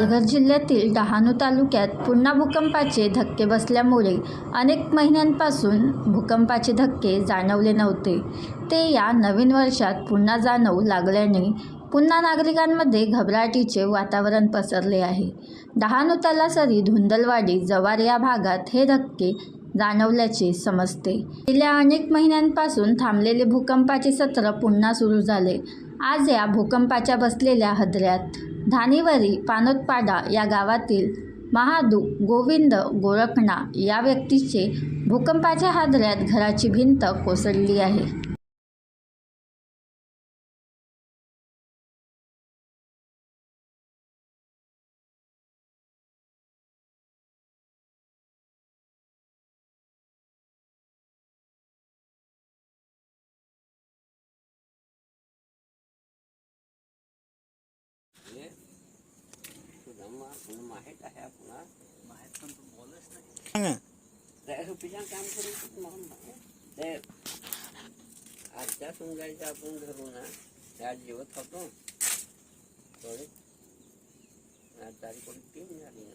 पालघर जिल्ह्यातील डहाणू तालुक्यात पुन्हा भूकंपाचे धक्के बसल्यामुळे अनेक महिन्यांपासून भूकंपाचे धक्के जाणवले नव्हते. ते या नवीन वर्षात पुन्हा जाणवू लागल्याने पुन्हा नागरिकांमध्ये घबराटीचे वातावरण पसरले आहे. डहाणू तलासरी धुंदलवाडी जवार या भागात हे धक्के जाणवल्याचे समजते. गेल्या अनेक महिन्यांपासून थांबलेले भूकंपाचे सत्र पुन्हा सुरू झाले. आज या भूकंपाच्या बसलेल्या हदऱ्यात धानिवरी पानोतपाडा या गावातील महादू गोविंद गोरखणा या व्यक्तीचे भूकंपाच्या हादऱ्यात घराची भिंत कोसळली आहे. तुझं मा- तुला माहीत आहे पुन्हा सांगा त्या रुपयाच्या काम करून तू माहीत. ते आजच्या समजायचं आपण धरू ना त्या जेवत होतो थोडे आज तारीख कोणी तीन झाली ना